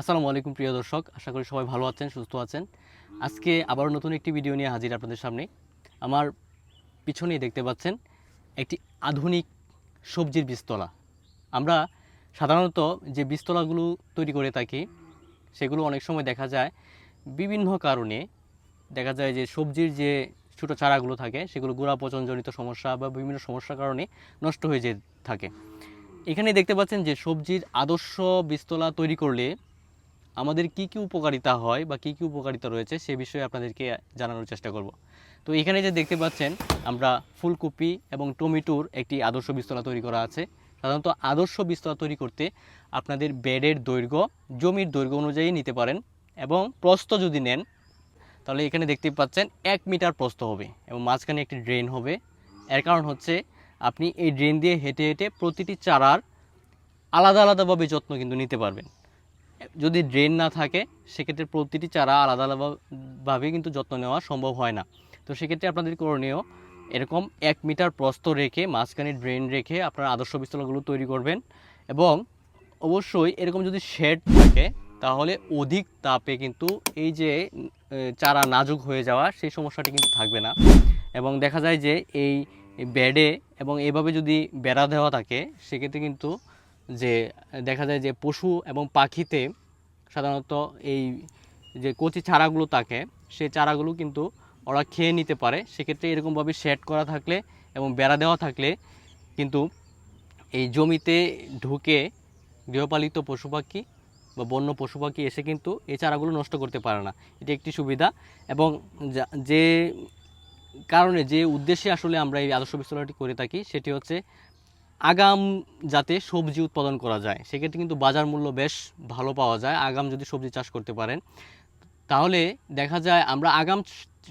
আসসালামু আলাইকুম, প্রিয় দর্শক। আশা করি সবাই ভালো আছেন, সুস্থ আছেন। আজকে আবারও নতুন একটি ভিডিও নিয়ে হাজির আপনাদের সামনে। আমার পিছনেই দেখতে পাচ্ছেন একটি আধুনিক সবজির বীজতলা। আমরা সাধারণত যে বীজতলাগুলো তৈরি করে থাকি, সেগুলো অনেক সময় দেখা যায় বিভিন্ন কারণে। দেখা যায় যে সবজির যে ছোটো চারাগুলো থাকে, সেগুলো গোড়া পচনজনিত সমস্যা বা বিভিন্ন সমস্যার কারণে নষ্ট হয়ে যেয়ে থাকে। এখানে দেখতে পাচ্ছেন যে সবজির আদর্শ বীজতলা তৈরি করলে আমাদের কি কি উপকারিতা হয় বা কি কি উপকারিতা রয়েছে সে বিষয়ে আপনাদেরকে জানানোর চেষ্টা করব। তো এখানে যে দেখতে পাচ্ছেন, আমরা ফুলকপি এবং টমেটোর একটি আদর্শ বিস্তলা তৈরি করা আছে। সাধারণত আদর্শ বিস্তলা তৈরি করতে আপনাদের বেডের দৈর্ঘ্য, জমির দৈর্ঘ্য অনুযায়ী নিতে পারেন এবং প্রস্থ যদি নেন, তাহলে এখানে দেখতে পাচ্ছেন এক মিটার প্রস্থ হবে এবং মাঝখানে একটি ড্রেন হবে। এর কারণ হচ্ছে আপনি এই ড্রেন দিয়ে হেঁটে হেঁটে প্রতিটি চারার আলাদা আলাদাভাবে যত্ন কিন্তু নিতে পারবেন। যদি ড্রেন না থাকে, সেক্ষেত্রে প্রতিটি চারা আলাদা আলাদাভাবে কিন্তু যত্ন নেওয়া সম্ভব হয় না। তো সেক্ষেত্রে আপনাদের করণীয়, এরকম এক মিটার প্রস্ত রেখে, মাঝখানে ড্রেন রেখে আপনারা আদর্শ বিস্তলাগুলো তৈরি করবেন এবং অবশ্যই এরকম যদি শেড থাকে, তাহলে অধিক তাপে কিন্তু এই যে চারা নাজুক হয়ে যাওয়া, সেই সমস্যাটি কিন্তু থাকবে না। এবং দেখা যায় যে, এই বেডে এবং এভাবে যদি বেড়া দেওয়া থাকে, সেক্ষেত্রে কিন্তু যে, দেখা যায় যে পশু এবং পাখিতে সাধারণত এই যে কচি চারাগুলো থাকে সেই চারাগুলো কিন্তু ওরা খেয়ে নিতে পারে। সেক্ষেত্রে এরকমভাবে শেড করা থাকলে এবং বেড়া দেওয়া থাকলে কিন্তু এই জমিতে ঢুকে গৃহপালিত পশু পাখি বা বন্য পশু পাখি এসে কিন্তু এই চারাগুলো নষ্ট করতে পারে না। এটি একটি সুবিধা এবং যা- কারণে, যে উদ্দেশ্যে আসলে আমরা এই আদর্শ বিস্তলাটি করে থাকি, সেটি হচ্ছে আগাম যাতে সবজি উৎপাদন করা যায়, সেক্ষেত্রে কিন্তু বাজার মূল্য বেশ ভালো পাওয়া যায়, আগাম যদি সবজি চাষ করতে পারেন। তাহলে দেখা যায় আমরা আগাম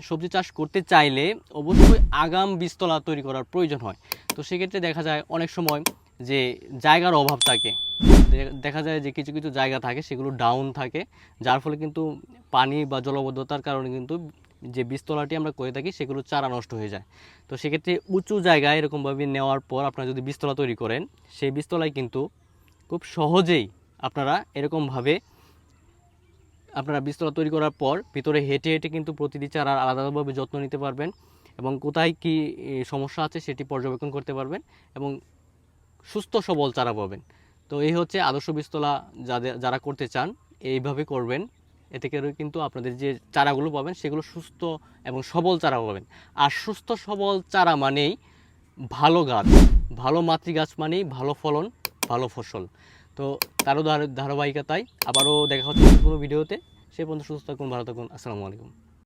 সবজি চাষ করতে চাইলে অবশ্যই আগাম বীজতলা তৈরি করার প্রয়োজন হয়। তো সেক্ষেত্রে দেখা যায় অনেক সময় যে জায়গার অভাব থাকে দেখা যায় যে কিছু কিছু জায়গা থাকে, সেগুলো ডাউন থাকে, যার ফলে কিন্তু পানি বা জলবদ্ধতার কারণে কিন্তু যে বীজতলাটি আমরা করে থাকি, সেগুলো চারা নষ্ট হয়ে যায়। তো সেক্ষেত্রে উঁচু জায়গায় এরকমভাবে নেওয়ার পর আপনারা যদি বীজতলা তৈরি করেন, সেই বীজতলায় কিন্তু খুব সহজেই আপনারা এরকমভাবে আপনারা বীজতলা তৈরি করার পর ভিতরে হেঁটে হেঁটে কিন্তু প্রতিটি চারার আলাদাভাবে যত্ন নিতে পারবেন এবং কোথায় কি সমস্যা আছে সেটি পর্যবেক্ষণ করতে পারবেন এবং সুস্থ সবল চারা পাবেন। তো এই হচ্ছে আদর্শ বীজতলা যাদের, যারা করতে চান, এইভাবে করবেন। এতে করে কিন্তু আপনাদের যে চারাগুলো পাবেন, সেগুলো সুস্থ এবং সবল চারা পাবেন। আর সুস্থ, সবল চারা মানেই ভালো গাছ। ভালো মাতৃ গাছ মানেই ভালো ফলন, ভালো ফসল। তো তারও ধারাবাহিকতায় আবারও দেখা হচ্ছে কোনো ভিডিওতে। সে পর্যন্ত সুস্থ থাকুন, ভালো থাকুন। আসসালামু আলাইকুম।